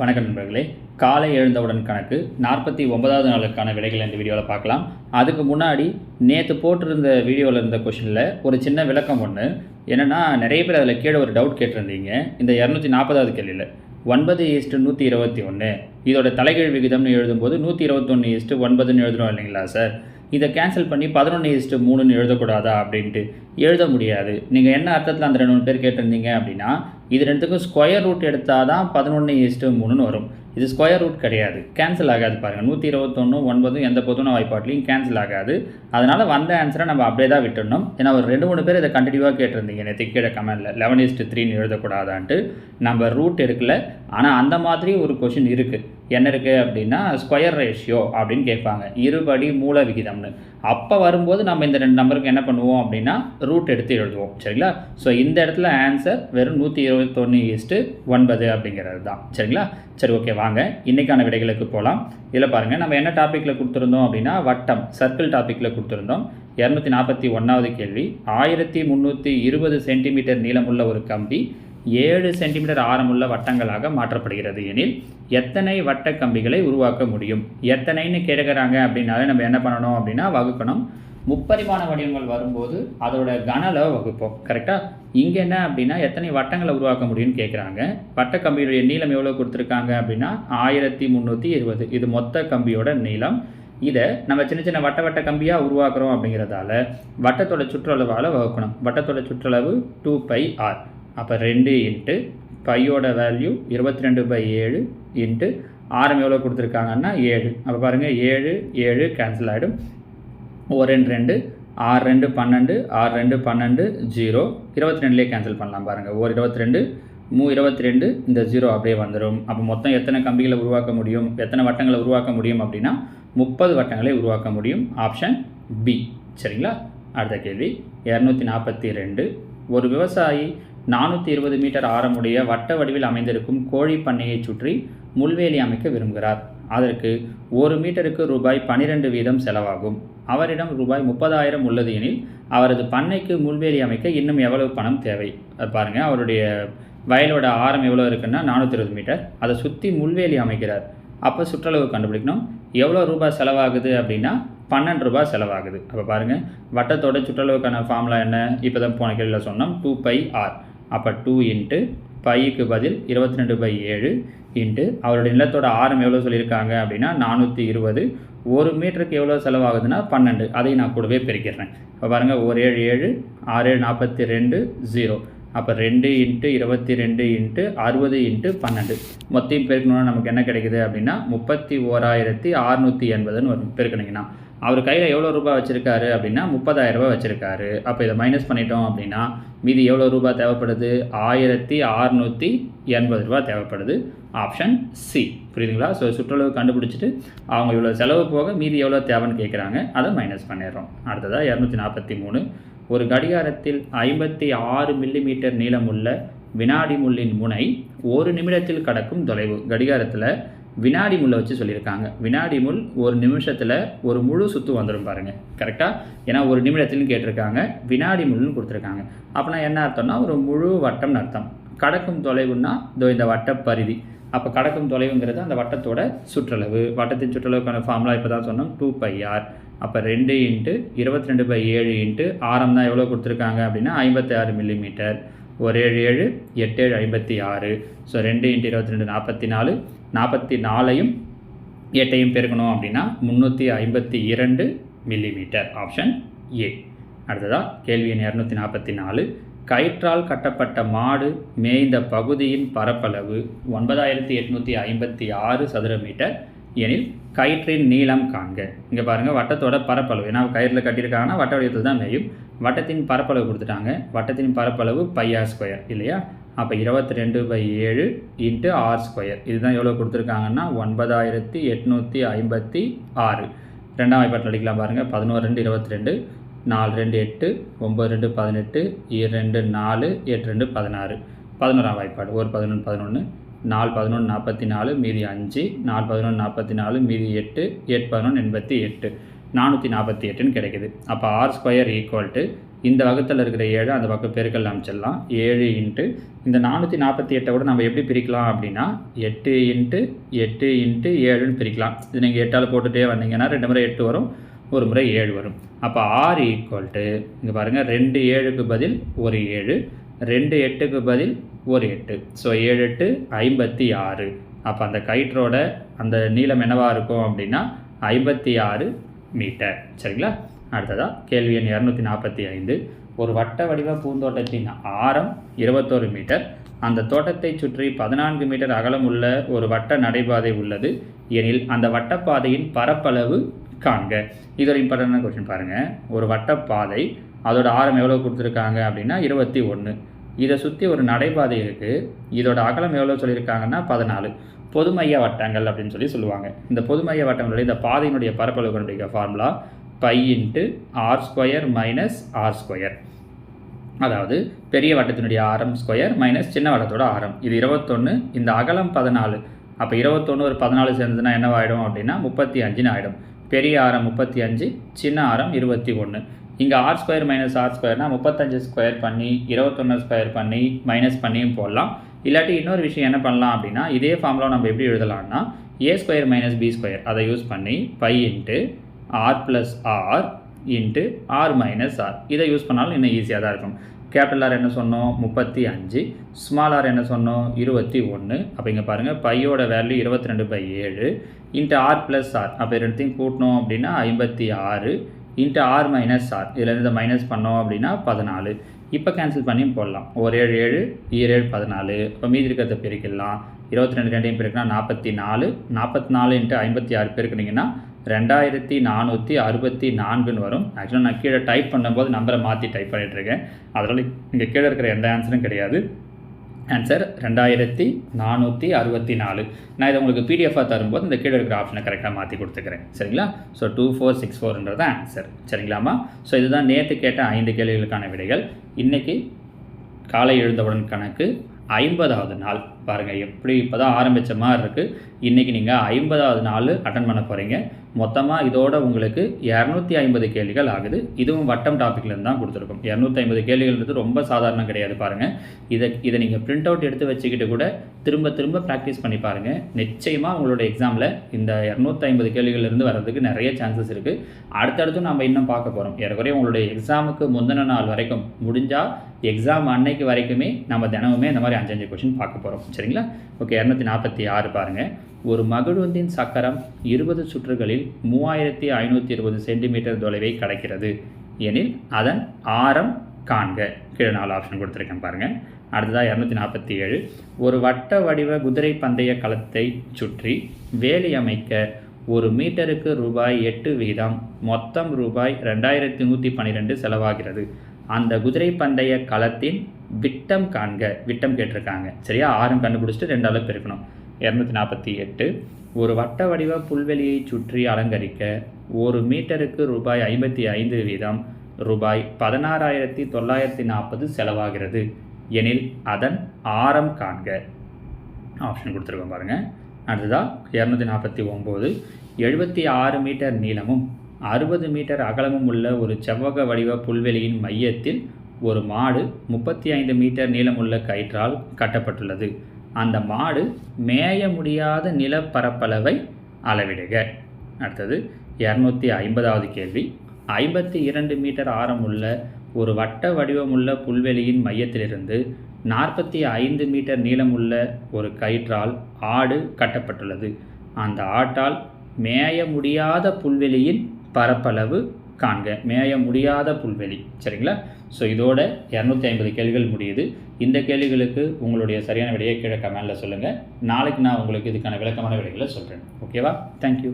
வணக்கம் நண்பர்களே. காலை எழுந்தவுடன் கணக்கு நாற்பத்தி ஒன்பதாவது நாளுக்கான விடைகள் இந்த வீடியோவில் பார்க்கலாம். அதுக்கு முன்னாடி நேற்று போட்டிருந்த வீடியோவில் இருந்த கொஷினில் ஒரு சின்ன விளக்கம் ஒன்று என்னென்னா நிறைய பேர் அதில் கீழே ஒரு டவுட் கேட்டிருந்தீங்க. இந்த இரநூத்தி நாற்பதாவது கேள்வியில் ஒன்பது ஈஸ்ட்டு நூற்றி இருபத்தி ஒன்று இதோட தலைகீழ் விகிதம்னு எழுதும்போது நூற்றி இருபத்தொன்று ஈஸ்ட்டு ஒன்பதுன்னு எழுதுறோம் இல்லைங்களா சார்? இதை கேன்சல் பண்ணி பதினொன்று இஸ்ட்டு மூணுன்னு எழுதக்கூடாதா அப்படின்ட்டு எழுத முடியாது. நீங்கள் என்ன அர்த்தத்தில் அந்த ரெண்டு மூணு பேர் கேட்டிருந்தீங்க அப்படின்னா இது ரெண்டுத்துக்கும் ஸ்கொயர் ரூட் எடுத்தால் தான் பதினொன்று ஈஸ்ட்டு மூணுன்னு வரும். இது ஸ்கொயர் ரூட் கிடையாது. கேன்சல் ஆகாது பாருங்கள் நூற்றி இருபத்தொன்று ஒன்பதும் எந்த பொதுன வாய்ப்பாட்லையும் கேன்சல் ஆகாது. அதனால் வந்த ஆன்சரை நம்ம அப்படியே தான் விட்டுடணும். ஏன்னா ஒரு ரெண்டு மூணு பேர் இதை கண்டினியூவாக கேட்டிருந்தீங்க நேற்று கீழே கமெண்டில் லெவன் இஸ்ட்டு த்ரீன்னு எழுதக்கூடாதான்ட்டு. நம்ம ரூட் எடுக்கல. ஆனால் அந்த மாதிரி ஒரு கொஷின் இருக்குது என்ன இருக்குது அப்படின்னா ஸ்கொயர் ரேஷியோ அப்படின்னு கேட்பாங்க. இருபடி மூல விகிதம்னு. அப்போ வரும்போது நம்ம இந்த ரெண்டு நம்பருக்கு என்ன பண்ணுவோம் அப்படின்னா ரூட் எடுத்து எழுதுவோம். சரிங்களா? ஸோ இந்த இடத்துல ஆன்சர் வெறும் நூற்றி இருபத்தொன்று ஈஸ்ட்டு ஒன்பது அப்படிங்கிறது தான். சரிங்களா? சரி ஓகே வாங்க. இன்றைக்கான விடைகளுக்கு போகலாம் இதில் பாருங்கள் நம்ம என்ன டாப்பிக்கில் கொடுத்துருந்தோம் அப்படின்னா வட்டம் சர்க்கிள் டாப்பிக்கில் கொடுத்துருந்தோம். இரநூத்தி நாற்பத்தி ஒன்றாவது கேள்வி. ஆயிரத்தி முந்நூற்றி இருபது சென்டிமீட்டர் நீளமுள்ள ஒரு கம்பி ஏழு சென்டிமீட்டர் ஆரமுள்ள வட்டங்களாக மாற்றப்படுகிறது எனில் எத்தனை வட்ட கம்பிகளை உருவாக்க முடியும்? எத்தனைன்னு கேட்குறாங்க அப்படின்னாலே நம்ம என்ன பண்ணணும் அப்படின்னா வகுக்கணும். முப்பரிமாண வடிவங்கள் வரும்போது அதோட கன வகுப்போம். கரெக்டாக இங்கே என்ன அப்படின்னா எத்தனை வட்டங்களை உருவாக்க முடியும்னு கேட்குறாங்க வட்ட கம்பியுடைய நீளம் எவ்வளோ கொடுத்துருக்காங்க அப்படின்னா ஆயிரத்தி முந்நூற்றி இருபது. இது மொத்த கம்பியோட நீளம். இதை நம்ம சின்ன சின்ன வட்ட வட்ட கம்பியாக உருவாக்குறோம் அப்படிங்கிறதால வட்டத்தோட சுற்றளவால் வகுக்கணும். வட்டத்தோட சுற்றளவு டூ பை ஆர் அப்போ ரெண்டு இன்ட்டு பையோட வேல்யூ இருபத்தி ரெண்டு பை ஏழு இன்ட்டு ஆரம் எவ்வளோ கொடுத்துருக்காங்கன்னா ஏழு. அப்போ பாருங்கள் ஏழு ஏழு கேன்சல் ஆகிடும் ஒரு ரெண்டு ரெண்டு ஆறு ரெண்டு பன்னெண்டு ஆறு ரெண்டு பன்னெண்டு ஜீரோ இருபத்தி ரெண்டுலேயே கேன்சல் பண்ணலாம் பாருங்கள் ஒரு இருபத்தி ரெண்டு மூ இருபத்தி ரெண்டு இந்த ஜீரோ அப்படியே வந்துடும் அப்போ மொத்தம் எத்தனை கம்பிகளை உருவாக்க முடியும்? எத்தனை வட்டங்களை உருவாக்க முடியும் அப்படின்னா முப்பது வட்டங்களை உருவாக்க முடியும். ஆப்ஷன் பி சரிங்களா? அடுத்த கேள்வி. இரநூத்தி நாற்பத்தி ரெண்டு. ஒரு விவசாயி நானூற்றி இருபது மீட்டர் ஆரமுடைய வட்ட வடிவில் அமைந்திருக்கும் கோழி பண்ணையை சுற்றி முள்வேலி அமைக்க விரும்புகிறார். அதற்கு ஒரு மீட்டருக்கு ரூபாய் பனிரெண்டு வீதம் செலவாகும். அவரிடம் ரூபாய் முப்பதாயிரம் உள்ளது எனில் அவரது பண்ணைக்கு முள்வேலி அமைக்க இன்னும் எவ்வளவு பணம் தேவை? பாருங்கள் அவருடைய வயலோட ஆரம் எவ்வளோ இருக்குன்னா நானூற்றி இருபது மீட்டர். அதை சுற்றி முள்வேலி அமைக்கிறார். அப்போ சுற்றளவு கண்டுபிடிக்கணும். எவ்வளோ ரூபாய் செலவாகுது அப்படின்னா பன்னெண்டு ரூபாய் செலவாகுது. அப்போ பாருங்கள் வட்டத்தோட சுற்றளவுக்கான ஃபார்முலா என்ன? இப்போ தான் போன கேள்வியில் சொன்னோம் டூ பை ஆர் அப்போ டூ இன்ட்டு பைக்கு பதில் இருபத்தி ரெண்டு பை ஏழு இன்ட்டு அவருடைய நிலத்தோட ஆரம் எவ்வளோ சொல்லியிருக்காங்க அப்படின்னா நானூற்றி இருபது. ஒரு மீட்டருக்கு எவ்வளோ செலவாகுதுன்னா பன்னெண்டு. அதையும் நான் கூடவே பெருக்கிடுறேன். இப்போ பாருங்கள் ஒரு ஏழு ஏழு ஆறு ஏழு நாற்பத்தி ரெண்டு ஜீரோ அப்போ ரெண்டு இன்ட்டு இருபத்தி ரெண்டு இன்ட்டு அறுபது இன்ட்டு பன்னெண்டு. மொத்தையும் பெருக்கணும்னா நமக்கு என்ன கிடைக்குது அப்படின்னா முப்பத்தி ஓராயிரத்தி அறுநூற்றி எண்பதுன்னு வரும். பெருக்கணுங்கன்னா அவர் கையில் எவ்வளோ ரூபாய் வச்சுருக்காரு அப்படின்னா முப்பதாயிரம் ரூபாய் வச்சுருக்காரு. அப்போ இதை மைனஸ் பண்ணிட்டோம் அப்படின்னா மீதி எவ்வளோ ரூபாய் தேவைப்படுது? ஆயிரத்தி அறநூற்றி எண்பது ரூபா தேவைப்படுது. ஆப்ஷன் சி புரியுதுங்களா? ஸோ சுற்றளவு கண்டுபிடிச்சிட்டு அவங்க இவ்வளோ செலவு போக மீதி எவ்வளோ தேவைன்னு கேட்குறாங்க அதை மைனஸ் பண்ணிடுறோம். அடுத்ததாக இரநூத்தி நாற்பத்தி மூணு. ஒரு கடிகாரத்தில் ஐம்பத்தி ஆறு மில்லிமீட்டர் நீளமுள்ள வினாடி முள்ளின் முனை ஒரு நிமிடத்தில் கடக்கும் தொலைவு. கடிகாரத்தில் வினாடி முள்ளை வச்சு சொல்லியிருக்காங்க. வினாடி முள் ஒரு நிமிஷத்தில் ஒரு முழு சுற்று வந்துடும் பாருங்கள் கரெக்டாக ஏன்னா ஒரு நிமிடத்துலையும் கேட்டிருக்காங்க. வினாடி முள்னு கொடுத்துருக்காங்க. அப்படின்னா என்ன அர்த்தம்னா ஒரு முழு வட்டம்னு அர்த்தம். கடக்கும் தொலைவுன்னா இதோ இந்த வட்ட பரிதி அப்போ கடக்கும் தொலைவுங்கிறது அந்த வட்டத்தோட சுற்றளவு. வட்டத்தின் சுற்றளவுக்கான ஃபார்முலா இப்போ தான் சொன்னோம். டூ பை ஆர் அப்போ ரெண்டு இன்ட்டு இருபத்தி ரெண்டு பை ஏழு இன்ட்டு ஆரம் தான் எவ்வளோ கொடுத்துருக்காங்க அப்படின்னா ஐம்பத்தி ஆறு மில்லிமீட்டர் ஒரு ஏழு ஏழு எட்டு ஏழு ஐம்பத்தி ஆறு. ஸோ ரெண்டு இன்ட்டு இருபத்தி ரெண்டு நாற்பத்தி நாலு. நாற்பத்தி நாலையும் எட்டையும் பெருக்கணும் அப்படின்னா முந்நூற்றி ஐம்பத்தி இரண்டு மில்லிமீட்டர் ஆப்ஷன் ஏ அடுத்ததாக கேள்வி எண் இரநூத்தி நாற்பத்தி நாலு. கயிற்றால் கட்டப்பட்ட மாடு மேய்ந்த பகுதியின் பரப்பளவு ஒன்பதாயிரத்தி எட்நூற்றி ஐம்பத்தி ஆறு சதுர மீட்டர். எனில் கயிற்றின் நீளம் காண்க. இங்கே பாருங்கள் வட்டத்தோட பரப்பளவு. ஏன்னா கயிறில் கட்டியிருக்காங்கன்னா வட்ட வடிவத்தில் தான் மேயும். வட்டத்தின் பரப்பளவு கொடுத்துட்டாங்க. வட்டத்தின் பரப்பளவு பையார் ஸ்கொயர் இல்லையா? அப்போ இருபத்தி ரெண்டு பை ஏழு இன்ட்டு ஆர் ஸ்கொயர் இதுதான் எவ்வளோ கொடுத்துருக்காங்கன்னா ஒன்பதாயிரத்தி எட்நூற்றி ஐம்பத்தி ஆறு. ரெண்டாம் வாய்ப்பாட்டில் அடிக்கலாம் பாருங்கள் பதினோரு ரெண்டு இருபத்தி ரெண்டு நாலு ரெண்டு எட்டு ஒம்பது ரெண்டு பதினெட்டு இரண்டு நாலு எட்டு ரெண்டு பதினாறு. பதினோராம் வாய்ப்பாடு. ஒரு பதினொன்று பதினொன்று நாலு பதினொன்று நாற்பத்தி நாலு மீதி அஞ்சு நாலு பதினொன்று நாற்பத்தி நாலு மீதி எட்டு எட்டு பதினொன்று எண்பத்தி எட்டு. நானூற்றி நாற்பத்தி எட்டுன்னு கிடைக்குது. அப்போ ஆர் ஸ்கொயர் ஈக்குவல் டு இந்த வகத்தில் இருக்கிற ஏழு அந்த பக்கம் பெருக்கல் அமைச்சிடலாம். ஏழு இன்ட்டு இந்த நானூற்றி நாற்பத்தி எட்டை கூட நம்ம எப்படி பிரிக்கலாம் அப்படின்னா எட்டு இன்ட்டு எட்டு இன்ட்டு ஏழுன்னு பிரிக்கலாம். இது நீங்கள் எட்டால் போட்டுகிட்டே வந்தீங்கன்னா ரெண்டு முறை எட்டு வரும் ஒரு முறை ஏழு வரும். அப்போ ஆர் ஈக்குவல் டு இங்கே பாருங்கள் ரெண்டு ஏழுக்கு பதில் ஒரு ஏழு ரெண்டு எட்டுக்கு பதில் ஒரு எட்டு. ஸோ ஏழு எட்டு ஐம்பத்தி ஆறு. அப்போ அந்த கயிற்றோட அந்த நீளம் என்னவாக இருக்கும் அப்படின்னா ஐம்பத்தி ஆறு மீட்டர். சரிங்களா? அடுத்ததாக கேள்வி எண் இரநூத்தி நாற்பத்தி ஐந்து. ஒரு வட்ட வடிவ பூந்தோட்டத்தின் ஆரம் இருபத்தோரு மீட்டர். அந்த தோட்டத்தை சுற்றி பதினான்கு மீட்டர் அகலம் உள்ள ஒரு வட்ட நடைபாதை உள்ளது. எனில் அந்த வட்டப்பாதையின் பரப்பளவு காண்க. இது ஒரு இம்பார்ட்டண்டான கொஸ்டின் பாருங்கள் ஒரு வட்டப்பாதை அதோட ஆரம் எவ்வளோ கொடுத்துருக்காங்க அப்படின்னா இருபத்தி ஒன்று இதை சுற்றி ஒரு நடைபாதை இருக்குது இதோட அகலம் எவ்வளோ சொல்லியிருக்காங்கன்னா பதினாலு. பொதுமைய வட்டங்கள் அப்படின்னு சொல்லி சொல்லுவாங்க. இந்த பொதுமைய வட்டங்களுடைய இந்த பாதையினுடைய பரப்பளவு கண்டுபிடிக்க formula pi into r square minus r square அதாவது பெரிய வட்டத்தினுடைய ஆரம் ஸ்கொயர் மைனஸ் சின்ன வட்டத்தோட ஆரம். இது இருபத்தொன்று இந்த அகலம் பதினாலு. அப்போ இருபத்தொன்று ஒரு பதினாலு சேர்ந்ததுன்னா என்னவாயிடும் அப்படின்னா முப்பத்தி அஞ்சுன்னு ஆகிடும் பெரிய ஆரம் முப்பத்தி அஞ்சு சின்ன ஆரம் இருபத்தி ஒன்று இங்கே ஆர் ஸ்கொயர் மைனஸ் ஆர் ஸ்கொயர்னால் முப்பத்தஞ்சு ஸ்கொயர் பண்ணி இருபத்தொன்று ஸ்கொயர் பண்ணி மைனஸ் பண்ணியும் போடலாம். இல்லாட்டி இன்னொரு விஷயம் என்ன பண்ணலாம் அப்படின்னா இதே ஃபார்முலா நம்ம எப்படி எழுதலாம்னா a square minus b square அதை யூஸ் பண்ணி pi into r plus r into r minus r இதை யூஸ் பண்ணாலும் இன்னும் ஈஸியாக தான் இருக்கும். கேபிட்டல் ஆர் என்ன சொன்னோம்? முப்பத்தி அஞ்சு. ஸ்மால் ஆர் என்ன சொன்னோம்? இருபத்தி ஒன்று அப்போ இங்கே பாருங்கள் பையோட வேல்யூ இருபத்தி ரெண்டு பை ஏழு. இன்ட்டு ஆர் ப்ளஸ் ஆர் அப்போ ரெண்டுத்தையும் கூட்டணும் அப்படின்னா ஐம்பத்தி ஆறு. இன்ட்டு ஆர் மைனஸ் ஆர் இதில் இதை மைனஸ் பண்ணோம் அப்படின்னா பதினாலு. இப்போ கேன்சல் பண்ணி போடலாம். ஒரு ஏழு ஏழு ஈரேழு பதினாலு. இப்போ மீதி இருக்கிறத பிரிக்கலாம் இருபத்தி ரெண்டு ரெண்டையும் பிரிக்கினா நாற்பத்தி நாலு நாற்பத்தி நாலு இன்ட்டு ஐம்பத்தி ஆறு பெருக்குனிங்கன்னா ரெண்டாயிரத்தி நானூற்றி அறுபத்தி நான்குன்னு வரும். ஆக்சுவலாக நான் கீழே டைப் பண்ணும்போது நம்பரை மாற்றி டைப் பண்ணிகிட்ருக்கேன் அதனால் இங்கே கீழே இருக்கிற எந்த ஆன்சரும் கிடையாது. ஆன்சர் ரெண்டாயிரத்தி நானூற்றி அறுபத்தி நாலு நான் இதை உங்களுக்கு பிடிஎஃபாக தரும்போது இந்த கீழே இருக்கிற ஆப்ஷனை கரெக்டாக மாற்றி கொடுத்துக்கிறேன். சரிங்களா? ஸோ டூ ஃபோர் சிக்ஸ் ஃபோர்ன்றது ஆன்சர் சரிங்களாமா ஸோ இதுதான் நேற்று கேட்ட ஐந்து கேள்விகளுக்கான விடைகள். இன்றைக்கி காலை எழுந்தவுடன் கணக்கு ஐம்பதாவது நாள். பாருங்கள் எப்படி இப்போ தான் ஆரம்பித்த மாதிரி இருக்குது இன்றைக்கி நீங்கள் ஐம்பதாவது நாள் அட்டன் பண்ண போகிறீங்க மொத்தமாக இதோட உங்களுக்கு இரநூத்தி ஐம்பது கேள்விகள் ஆகுது. இதுவும் வட்டம் டாப்பிக்லேருந்து தான் கொடுத்துருக்கோம். இரநூத்தி ஐம்பது கேள்விகள்ன்றது ரொம்ப சாதாரணம் கிடையாது பாருங்கள் இதை இதை நீங்கள் பிரிண்ட் அவுட் எடுத்து வச்சுக்கிட்டு கூட திரும்ப திரும்ப ப்ராக்டிஸ் பண்ணி பாருங்கள் நிச்சயமாக உங்களோட எக்ஸாமில் இந்த இரநூத்தி ஐம்பது கேள்விகள்லேருந்து வர்றதுக்கு நிறைய சான்சஸ் இருக்குது அடுத்தடுத்து நம்ம இன்னும் பார்க்க போகிறோம் ஏறக்குறைய உங்களுடைய எக்ஸாமுக்கு முந்தின நாள் வரைக்கும் முடிஞ்சால் எக்ஸாம் அன்னைக்கு வரைக்குமே நம்ம தினமுமே இந்த மாதிரி அஞ்சஞ்சு கொஷின் பார்க்க போகிறோம் சரிங்களா? ஓகே இரநூத்தி நாற்பத்தி ஆறு பாருங்கள் ஒரு மகிழுந்தின் சக்கரம் இருபது சுற்றுகளில் மூவாயிரத்தி ஐநூற்றி இருபது சென்டிமீட்டர் தொலைவை கடக்கிறது. எனில் அதன் ஆரம் காண்க. கீழே நாலு ஆப்ஷன் கொடுத்துருக்கேன் பாருங்கள் அடுத்ததாக இரநூத்தி நாற்பத்தி ஏழு. ஒரு வட்ட வடிவ குதிரை பந்தய களத்தை சுற்றி வேலி அமைக்க ஒரு மீட்டருக்கு ரூபாய் எட்டு வீதம் மொத்தம் ரூபாய் ரெண்டாயிரத்தி நூற்றி பன்னிரெண்டு செலவாகிறது. அந்த குதிரை பந்தய களத்தின் விட்டம் காண்க. விட்டம் கேட்டிருக்காங்க. சரியா? ஆரம் கண்டுபிடிச்சிட்டு ரெண்டு அளவு பெருக்கணும். இரநூத்தி நாற்பத்தி எட்டு. ஒரு வட்ட வடிவ புல்வெளியை சுற்றி அலங்கரிக்க ஒரு மீட்டருக்கு ரூபாய் ஐம்பத்தி ஐந்து வீதம் ரூபாய் பதினாறாயிரத்தி தொள்ளாயிரத்தி நாற்பது செலவாகிறது. எனில் அதன் ஆரம் காண்க. ஆப்ஷன் கொடுத்துருக்கோம் பாருங்கள் அடுத்ததாக இரநூத்தி நாற்பத்தி ஒம்பது. எழுபத்தி ஆறு மீட்டர் நீளமும் அறுபது மீட்டர் அகலமும் உள்ள ஒரு செவ்வக வடிவ புல்வெளியின் மையத்தில் ஒரு மாடு முப்பத்தி ஐந்து மீட்டர் நீளமுள்ள கயிற்றால் கட்டப்பட்டுள்ளது. அந்த மாடு மேய முடியாத நிலப்பரப்பளவை அளவிடுக. அடுத்தது இரநூத்தி ஐம்பதாவது கேள்வி. ஐம்பத்தி இரண்டு மீட்டர் ஆரமுள்ள ஒரு வட்ட வடிவமுள்ள புல்வெளியின் மையத்திலிருந்து நாற்பத்தி ஐந்து மீட்டர் நீளமுள்ள ஒரு கயிற்றால் ஆடு கட்டப்பட்டுள்ளது. அந்த ஆட்டால் மேய முடியாத புல்வெளியின் பரப்பளவு காண்க. மேய முடியாத புல்வெளி. சரிங்களா? ஸோ இதோட இரநூத்தி ஐம்பது கேள்விகள் முடியுது. இந்த கேள்விகளுக்கு உங்களுடைய சரியான விடையை கீழே கமெண்டில் சொல்லுங்கள் நாளைக்கு நான் உங்களுக்கு இதுக்கான விளக்கமான விடைகளை சொல்கிறேன் ஓகேவா தேங்க்யூ